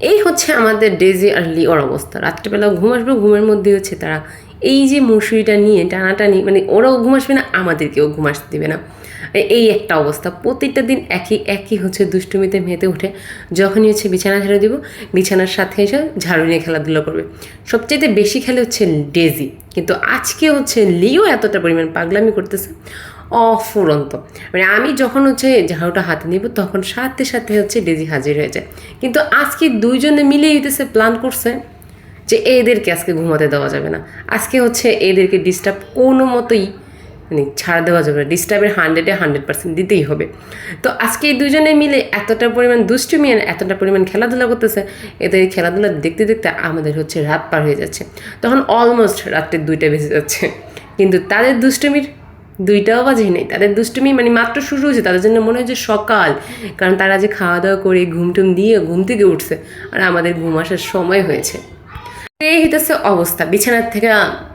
এই হচ্ছে আমাদের ডেজি আর লিওর অবস্থা। রাত্রেবেলা ঘুম আসবে, ঘুমের মধ্যে হচ্ছে তারা এই যে মশুরিটা নিয়ে টানাটানি মানে ওরাও ঘুম আসবে না, আমাদেরকেও ঘুম আসতে দেবে না। এই একটা অবস্থা। প্রত্যেকটা দিন একই একই হচ্ছে দুষ্টুমিতে মেতে উঠে যখনই হচ্ছে বিছানা ঝাড়ু দিব, বিছানার সাথে এসে ঝাড়ু নিয়ে খেলাধুলো করবে। সবচেয়ে বেশি খেলে হচ্ছে ডেজি কিন্তু আজকে হচ্ছে লিও এতটা পরিমাণ পাগলামি করতেছে। অফুরন্ত। মানে আমি যখন হচ্ছে ঝাড়ুটা হাতে নিব, তখন সাথে সাথে হচ্ছে ডেজি হাজির হয়ে যায়। কিন্তু আজকে দুইজনে মিলেই হইতেছে প্ল্যান করছে যে এদেরকে আজকে ঘুমাতে দেওয়া যাবে না। আজকে হচ্ছে এদেরকে ডিস্টার্ব কোনো মতোই মানে ছাড় দেওয়া যাবে না। ডিস্টার্বের হান্ড্রেডে হান্ড্রেড পার্সেন্ট দিতেই হবে। তো আজকে এই দুজনে মিলে এতটা পরিমাণ দুষ্টুমি আর এতটা পরিমাণ খেলাধুলা করতেছে, এদের খেলাধুলা দেখতে দেখতে আমাদের হচ্ছে রাত পার হয়ে যাচ্ছে। তখন অলমোস্ট রাত্রে দুইটা বেজে যাচ্ছে। কিন্তু তাদের দুষ্টুমির দুইটাও বাজে নেই। তাদের দুষ্টুমি মানে মাত্র শুরু হয়েছে, তাদের জন্য মনে হয় যে সকাল। কারণ তারা যে খাওয়া দাওয়া করে ঘুম টুম দিয়ে ঘুম থেকে উঠছে, আর আমাদের ঘুম আসার সময় হয়েছে। এই হইতেছে অবস্থা। বিছানার থেকে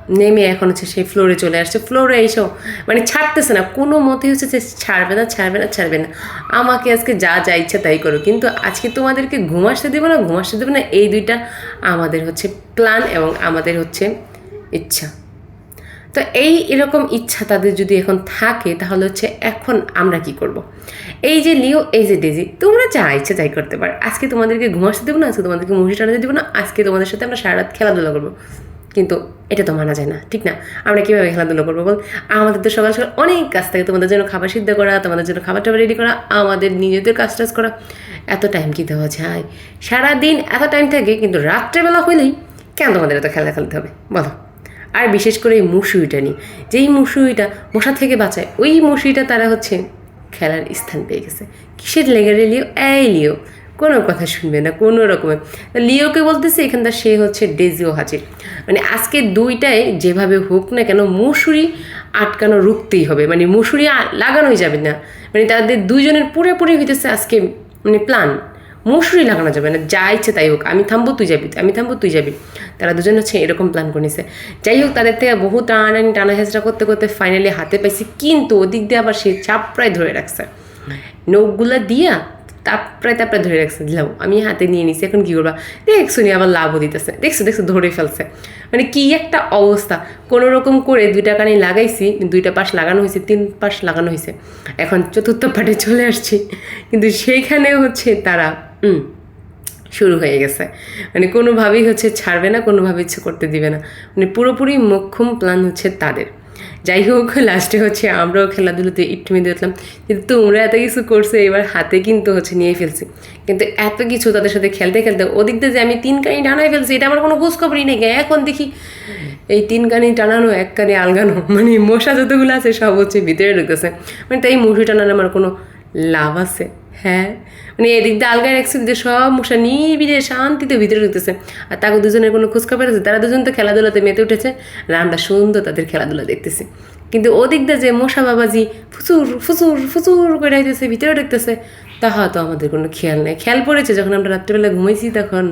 নেমে এখন হচ্ছে সেই ফ্লোরে চলে আসছে। ফ্লোরে এইসব মানে ছাড়তেছে না। কোনো মতে হচ্ছে যে ছাড়বে না ছাড়বে না ছাড়বে না। আমাকে আজকে যা যা ইচ্ছা তাই করো। কিন্তু আজকে তোমাদেরকে ঘুম আসতে দেবো না, ঘুম আসতে দেবো না, এই দুইটা আমাদের হচ্ছে প্ল্যান এবং আমাদের হচ্ছে ইচ্ছা। তো এই এরকম ইচ্ছা তাদের যদি এখন থাকে, তাহলে হচ্ছে এখন আমরা কি করব। এই যে লিও, এই যে ডেজি, তোমরা যা ইচ্ছা যাই করতে পারো। আজকে তোমাদেরকে ঘুমাসতে দেবো না, আজকে তোমাদেরকে মুভি টানাতে দেবো না, আজকে তোমাদের সাথে আমরা সারা রাত খেলাধুলা করব। কিন্তু এটা তো মানা যায় না, ঠিক না? আমরা কীভাবে খেলাধুলা করব বল? আমাদের তো সকাল সকাল অনেক কাজ থাকে, তোমাদের জন্য খাবার সিদ্ধ করা, তোমাদের জন্য খাবার টাবার রেডি করা, আমাদের নিজেদের কাজ টাজ করা। এত টাইম কি দেওয়া যায়? সারাদিন এত টাইম থাকে, কিন্তু রাত্রেবেলা হইলেই কেন তোমাদের এত খেলা খেলতে হবে? বলো। আর বিশেষ করে এই মুসুরিটা নিয়ে। যেই মুসুরিটা মশা থেকে বাঁচায়, ওই মুসুরিটা তারা হচ্ছে খেলার স্থান পেয়ে গেছে। কিসের লেগে রে লিও? এই লিও, কোনো কথা শুনবে না, কোনো রকমের। লিওকে বলতেছে এখানটা সে হচ্ছে ডেজিও হাজির। মানে আজকে দুইটায় যেভাবে হোক না কেন মুসুরি আটকানো রুখতেই হবে। মানে মুসুরি লাগানোই যাবে না। মানে তাদের দুইজনের পুরোপুরি হইতেছে আজকে মানে প্ল্যান মশুরি লাগানো যাবে না, যা ইচ্ছে তাই হোক। আমি থামবো, তুই যাবি, আমি থামবো, তুই যাবি। তারা দুজন হচ্ছে এরকম প্ল্যান করে নিছে যাই হোক, তাদের থেকে বহু টানাটানি টানা হেঁচড়া করতে করতে ফাইনালি হাতে পাইছি, কিন্তু ওদিক দিয়ে আবার সে চাপড়ায় ধরে রাখছে। নখগুলা দিয়া তাপ প্রায় তাপড়ায় তাপড়ায় ধরে রাখছে দিলাম আমি হাতে নিয়ে নিছি, এখন কী করবা? দেখ, শুনি, আবার লাভও দিতেছে। দেখছ দেখছ, ধরে ফেলছে। মানে কি একটা অবস্থা। কোনো রকম করে দুইটা কানে লাগাইছি, দুইটা পাশ লাগানো হয়েছে, তিন পাশ লাগানো হয়েছে। এখন চতুর্থ পাটে চলে আসছি। কিন্তু সেইখানে হচ্ছে তারা শুরু হয়ে গেছে। মানে কোনোভাবেই হচ্ছে ছাড়বে না, কোনোভাবে ইচ্ছে করতে দিবে না। মানে পুরোপুরি মোক্ষম প্ল্যান হচ্ছে তাদের। যাই হোক লাস্টে হচ্ছে আমরাও খেলাধুলোতে একটু দেখলাম কিন্তু তোমরা এত কিছু করছ, এবার হাতে কিন্তু হচ্ছে নিয়ে ফেলছি। কিন্তু এত কিছু তাদের সাথে খেলতে খেলতে, ওদিক দিয়ে যে আমি তিন কানি টানাই ফেলছি, এটা আমার কোনো খোঁজ খবরই নেই। এখন দেখি, এই তিন কানি টানানো, এক কানি আলগানো মানে মশা যতগুলো আছে সব হচ্ছে ভিতরে ঢুকতেছে মানে তাই মুঠি টানানো আমার কোনো লাভ আছে। হ্যাঁ মানে এদিক দিয়ে আলগায় রাখছে, যে সব মশা নিবিড়ে শান্তিতে ভিতরে ঢুকতেছে। আর তাকে দুজনের কোনো খোঁজখবর আছে? তারা দুজন তো খেলাধুলাতে মেতে উঠেছে আর আমরা সুন্দর তাদের খেলাধুলা দেখতেছি। কিন্তু ওদিক দিয়ে যে মশা বাবাজি ফুচুর ফুচুর ফুচুর করে আইতেছে, ভিতরে ঢুকতেছে, তাহা তো আমাদের কোনো খেয়াল নেই। খেয়াল পড়েছে যখন আমরা রাত্রেবেলা ঘুমাইছি তখন।